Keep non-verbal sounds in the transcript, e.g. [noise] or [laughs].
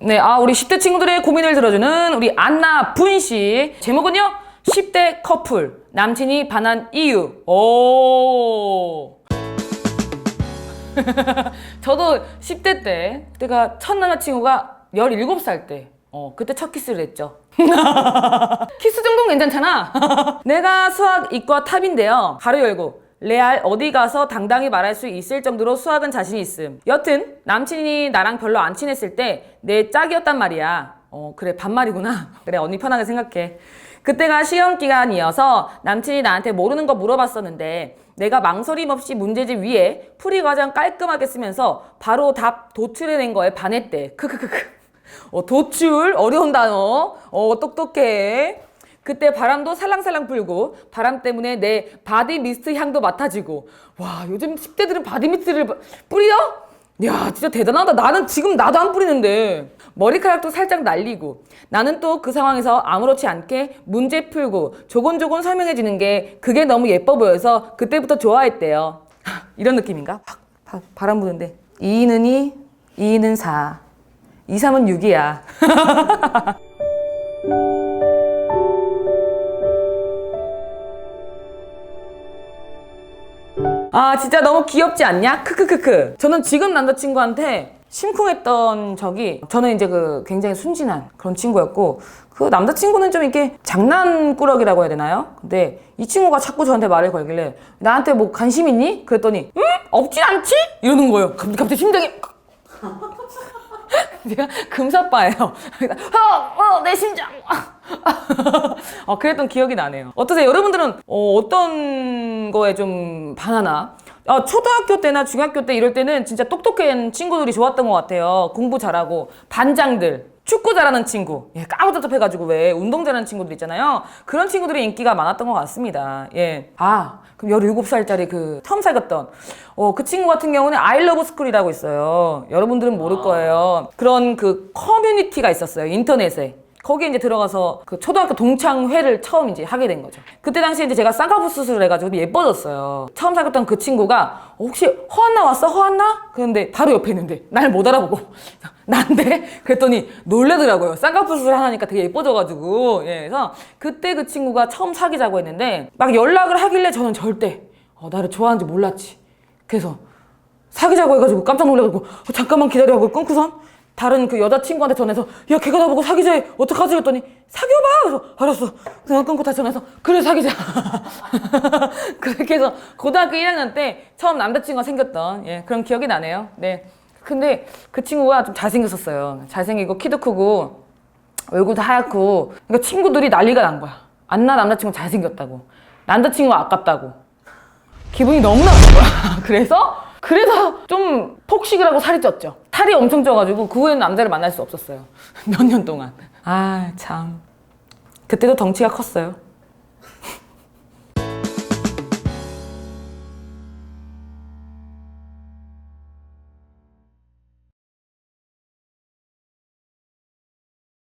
네, 아, 우리 10대 친구들의 고민을 들어주는 우리 안나 분씨. 제목은요, 10대 커플. 남친이 반한 이유. 오. [laughs] 저도 10대 때, 그때가 첫 남자친구가 17살 때, 어, 그때 첫 키스를 했죠. [laughs] 키스 정도는 괜찮잖아. [laughs] 내가 수학 이과 탑인데요. 가로 열고. 레알 어디 가서 당당히 말할 수 있을 정도로 수학은 자신이 있음. 여튼 남친이 나랑 별로 안 친했을 때 내 짝이었단 말이야. 어 그래 반말이구나. [laughs] 그래 언니 편하게 생각해. 그때가 시험 기간이어서 남친이 나한테 모르는 거 물어봤었는데 내가 망설임 없이 문제집 위에 풀이 과정 깔끔하게 쓰면서 바로 답 도출해낸 거에 반했대. 크크크크. 어, 도출 어려운 단어. 어 똑똑해. 그때 바람도 살랑살랑 불고 바람 때문에 내 바디 미스트 향도 맡아지고. 와 요즘 10대들은 바디 미스트를 바- 뿌려? 야 진짜 대단하다. 나는 지금 나도 안 뿌리는데. 머리카락도 살짝 날리고. 나는 또 그 상황에서 아무렇지 않게 문제 풀고 조곤조곤 설명해 주는 게 그게 너무 예뻐 보여서 그때부터 좋아했대요. [laughs] 이런 느낌인가? 팍, 팍 바람 부는데. 2는 2, 2는 4 2, 3은 6이야 아 진짜 너무 귀엽지 않냐? 크크크크. 저는 지금 남자친구한테 심쿵했던 적이 저는 이제 그 굉장히 순진한 그런 친구였고 그 남자친구는 좀 이렇게 장난꾸러기라고 해야 되나요? 근데 이 친구가 자꾸 저한테 말을 걸길래 나한테 뭐 관심 있니? 그랬더니 응? 없진 않지? 이러는 거예요. 갑자기, 갑자기 심장이 제가 금사빠예요. 어, 어, 내 심장. 어, 그랬던 기억이 나네요. 어떠세요? 여러분들은 어, 떤 거에 좀 반하나? 어, 초등학교 때나 중학교 때 이럴 때는 진짜 똑똑한 친구들이 좋았던 것 같아요. 공부 잘하고 반장들. 축구 잘하는 친구, 예, 까무잡잡해가지고 왜 운동 잘하는 친구들 있잖아요. 그런 친구들이 인기가 많았던 것 같습니다. 예. 아, 그럼 17살짜리 그 처음 사귀었던 어, 그 친구 같은 경우는 아이러브 스쿨이라고 있어요. 여러분들은 모를 거예요. 그런 그 커뮤니티가 있었어요. 인터넷에. 거기에 이제 들어가서 그 초등학교 동창회를 처음 이제 하게 된 거죠. 그때 당시에 이제 제가 쌍꺼풀 수술을 해가지고 예뻐졌어요. 처음 사귀었던 그 친구가 어, 혹시 허한나 왔어? 허한나? 그런데 바로 옆에 있는데 날 못 알아보고 [laughs] 난데? 그랬더니 놀래더라고요. 쌍꺼풀 수술 하니까 되게 예뻐져가지고 예, 그래서 그때 그 친구가 처음 사귀자고 했는데 막 연락을 하길래 저는 절대 어, 나를 좋아하는지 몰랐지. 그래서 사귀자고 해가지고 깜짝 놀래가지고 어, 잠깐만 기다려 하고 끊고선 다른 그 여자친구한테 전해서 야 걔가 나보고 사귀자 해. 어떡하지? 했더니 사귀어봐. 그래서 알았어. 그냥 끊고 다시 전해서 그래 사귀자. [laughs] 그렇게 해서 고등학교 1학년 때 처음 남자친구가 생겼던 예, 그런 기억이 나네요. 네. 근데 그 친구가 좀 잘생겼었어요. 잘생기고 키도 크고 얼굴도 하얗고 그러니까 친구들이 난리가 난 거야. 안나 남자친구 잘생겼다고. 남자친구가 아깝다고. 기분이 너무 나쁜 거야. [laughs] 그래서 그래서 좀 폭식을 하고 살이 쪘죠. 살이 엄청 쪄가지고 그 후에는 남자를 만날 수 없었어요. [laughs] 몇 년 동안. 아 참. 그때도 덩치가 컸어요.